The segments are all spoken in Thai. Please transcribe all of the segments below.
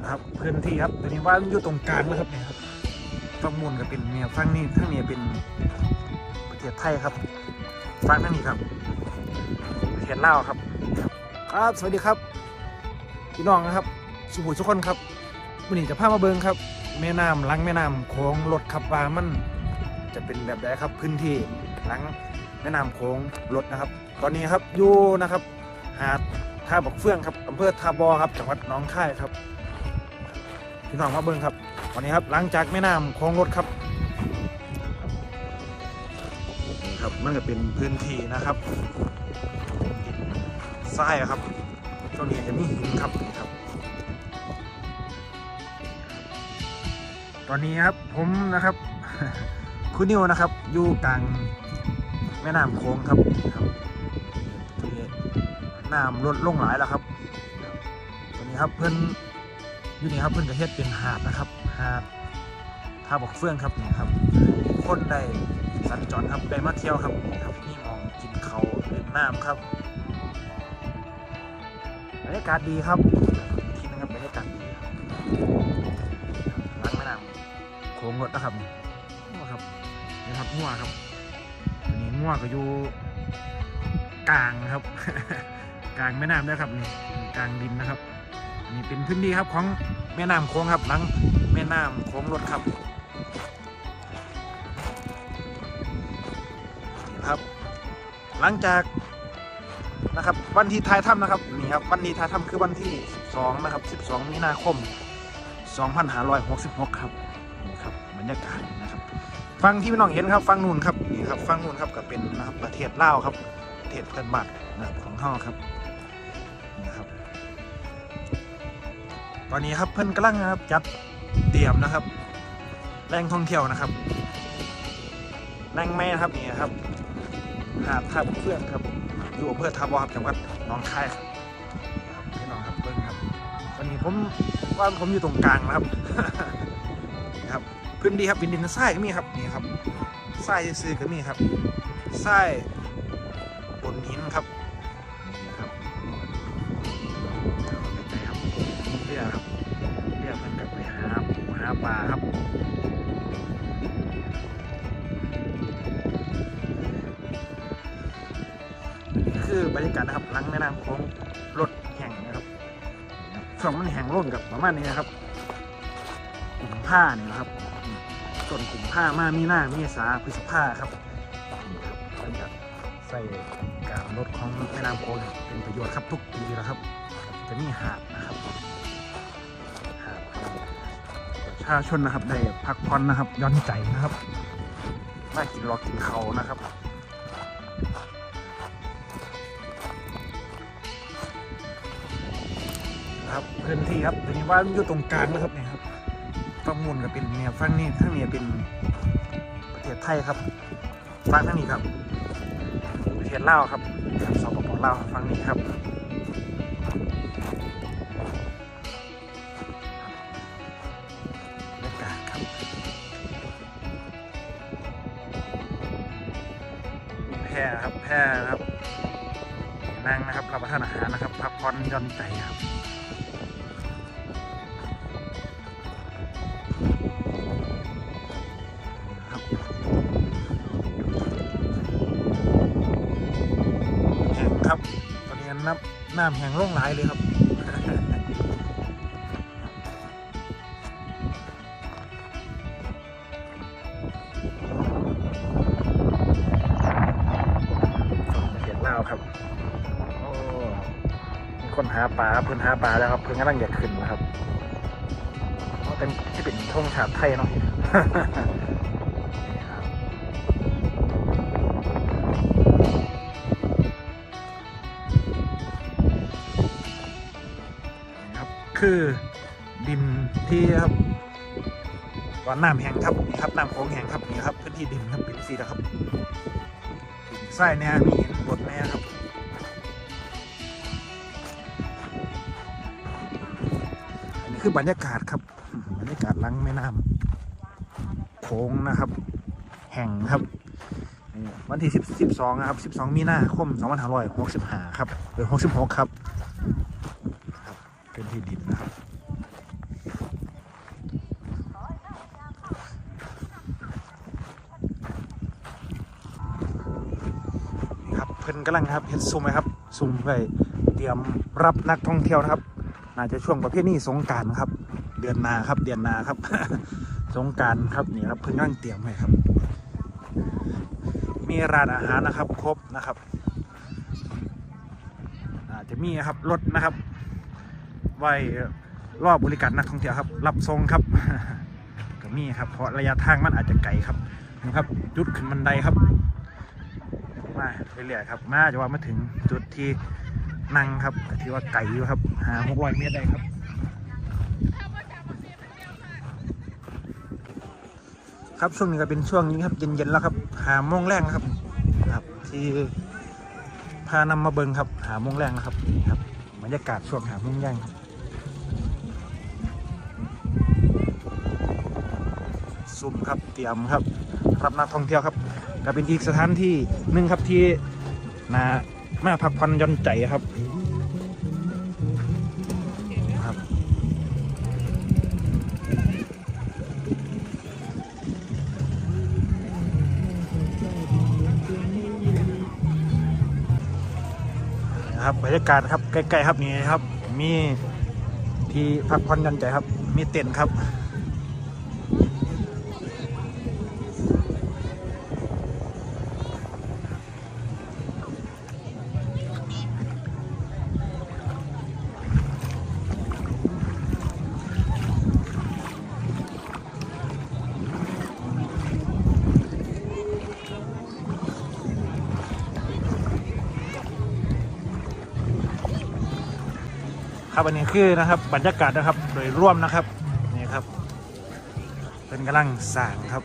นะครับพื้นที่ครับตัวนี้ว่าอยู่ตรงกลางนะครับเนี่ยครับฝั่งมูลก็เป็นเนี่ยฝั่งนี้ทั้งนี้เป็นประเทศไทยครับฝั่งทั้งนี้ครับประเทศลาวครับครับสวัสดีครับพี่น้องนะครับ สุขุมทุกคนครับวันนี้จะพามาเบิงครับ แม่น้ำหลังแม่น้ำโค้งรถครับว่ามันจะเป็นแบบใดครับพื้นที่หลังแม่น้ำโค้งรถนะครับ ตอนนี้ครับอยู่นะครับหาดท่าบักเฟื่องครับอำเภอท่าบอครับจังหวัดหนองคายครับ พี่น้องมาเบิ้งครับวันนี้ครับหลังจากแม่น้ำโค้งรถครับนี่ครับมันก็เป็นพื้นที่นะครับทรายครับช่วงนี้จะมีหินครับครับ ตอนนี้ครับผมนะครับ คุณนิวนะครับอยู่กลางแม่น้ำโค้งครับนี่ครับที่น้ำลดลงหลายแล้วครับ ตอนนี้ครับเพื่อน ยู่นี่ครับเพื่อนกระเฮ็ดเป็นหาดนะครับหาดท่าบกเฟื่องครับนี่ครับคนได้สัญจรครับได้มาเที่ยวครับนี่ครับนี่มองกินเขาเล่นน้ำครับบรรยากาศดีครับที่นึงครับบรรยากาศดีครับล้างแม่น้ำโค้งรถนะครับนี่ครับนี่ครับงัวครับอันนี้งัวก็อยู่กลางครับ กลางแม่น้ำด้ครับนี่กลางดินนะครับ นี่เป็นพื้นที่ครับของแม่น้ำโค้งครับหลังแม่น้ำโค้งรถครับนี่ครับ หลังจากนะครับวันที่ทายถ้ำนะครับนี่ครับวันที่ทายถ้ำคือวันที่2นะครับ 12 มีนาคม 2566 ครับนี่ครับบรรยากาศนะครับฟังที่พี่น้องเห็นครับฟังนู่นครับนี่ครับฟังนู่นครับก็เป็นนะครับประเทศลาวครับประเทศเพื่อนบ้านนะครับของเฮาครับ ตอนนี้ครับเพิ่นกำลังนะครับจัดเตรียมนะครับแหล่งท่องเที่ยวนะครับแหล่งแม่นะครับนี่ครับหาดท่าเพื่อนครับอยู่อำเภอท่าบอครับจังหวัดหนองคายครับนี่ครับพี่น้องครับเบิ้งครับตอนนี้ผมว่าผมอยู่ตรงกลางนะครับนี่ครับพื้นที่ครับดินดินทรายก็มีครับนี่ครับทรายซื่อก็มีครับทรายบนหินครับ รือครับเรือมันกลับไปหาปูหาปลาครับนี่คือบรรยากาศนะครับหลังแม่น้ำโค้งรถแห่งนะครับช่วงมันแห่งร่นกับประมาณนี้นะครับกลุ่มผ้าเนี่ยนะครับส่วนกลุ่มผ้ามามีหน้ามีสาพฤษภาครับนี่ครับบรรยากาศใส่การรถของแม่น้ำโค้งเป็นประโยชน์ครับทุกปีแล้วครับ จะมีหาดนะครับาชนนะครับได้พักผ่อนนะครับย้อนใจนะครับมากินรอกินเขานะครับครับพื้นที่ครับตัวนี้ว่าอยู่ตรงกลางนะครับเนี่ยครับฝั่งมูลก็เป็นเนี่ยฝั่งนี้ทั้งนี้เป็นประเทศไทยครับฝั่งทั้งนี้ครับประเทศลาวครับสปปลาวฝั่งนี้ครับ พร่ครับแพร่นะครับนั่งนะครับรับประทานอาหารนะครับพักผ่อนย่อนใจครับครับแห้งครับตอนนี้น้ำน้ำแห้งร่องหลายเลยครับาปลาครับเพิ่นหาปลาแล้วครับเพิ่นกำลังอยากขึ้นนะครับเพราเป็นที่เป็นธงชาติไทยเนาะนี่ครับคือดินที่ครับว่าน้ำแห้งครับนี่ครับน้ำโค้งแห้งครับนี่ครับพื้นที่ดินครับเป็นสีนะครับไส้เนี่ยมีเห็นบดแม่ครับ คือบรรยากาศครับ บรรยากาศลังแม่น้ำโค้งนะครับ แห่งครับวันที่10 12นะครับ 12 มีนาคม2565ครับหรือ66ครับครับ เป็นที่ดินนะครับครับเพิ่นกำลังครับเห็นซุ่มไหมครับซุ่มไปเตรียมรับนักท่องเที่ยวนะครับ น่าจะช่วงประเภทนี้สงการครับ เดือนนาครับ เดือนนาครับ สงการครับนี่ครับเพิ่งนั่งเตรียมไว้ครับ มีร้านอาหารนะครับ ครบนะครับอาจจะมีครับรถนะครับ ไว้รอบบริการนักท่องเที่ยวครับ รับส่งครับก็มีครับ เพราะระยะทางมันอาจจะไกลครับนะครับจุดขึ้นบันไดครับ มาเรื่อยๆครับมาจะว่ามาถึงจุดที่ นั่งครับถือว่าไกลอยู่ครับ หาหกร้อยเมตรได้ครับครับช่วงนี้ก็เป็นช่วงนี้ครับเย็นๆแล้วครับ หาโมงแรงนะครับครับ ที่พานำมาเบิงครับ หาโมงแรงนะครับนี่ครับบรรยากาศช่วงหาโมงแรงครับซุ่มครับเตรียมครับ รับนักท่องเที่ยวครับ ก็เป็นอีกสถานที่หนึ่งครับที่นา มาพักผ่อนย่อนใจครับครับนะครับบรรยากาศครับใกล้ๆครับนี่ครับ มีที่พักผ่อนย่อนใจครับ มีเต็นท์ครับ ครับอันนี้คือนะครับบรรยากาศนะครับโดยร่วมนะครับนี่ครับเป็นกำลังสั่งครับ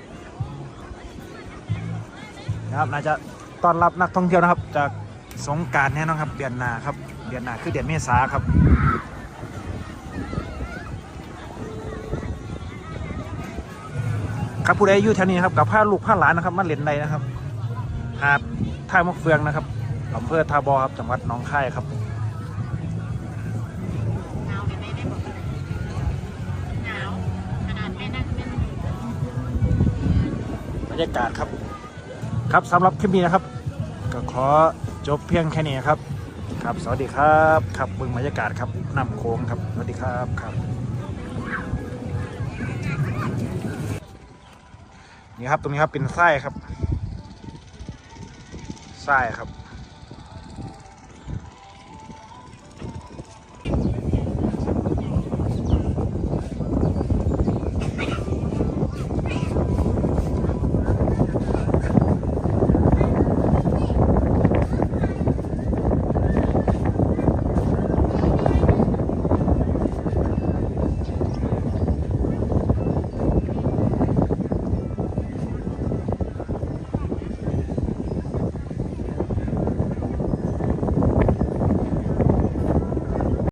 นะครับน่าจะต้อนรับนักท่องเที่ยวนะครับ จากสงการแน่นอนครับเดือนหนาครับเดือนหนาคือเดือนเมษาครับครับผู้ใดอยู่แถวนี้นครับกับผ้าลูกผ้าหลานนะครับมาเล่นในนะครับหาดท่ามะเฟืองนะครับอำเภอทาบอครับจังหวัดหนองคายครับ รรยากาศครับ ครับสำหรับคลิปนี้นะครับ ก็ขอจบเพียงแค่นี้ครับ ครับ สวัสดีครับครับเบึงบรรยากาศครับน้ำโค้งครับ สวัสดีครับครับ นี่ครับตรงนี้ครับเป็นไส้ครับไส้ครับ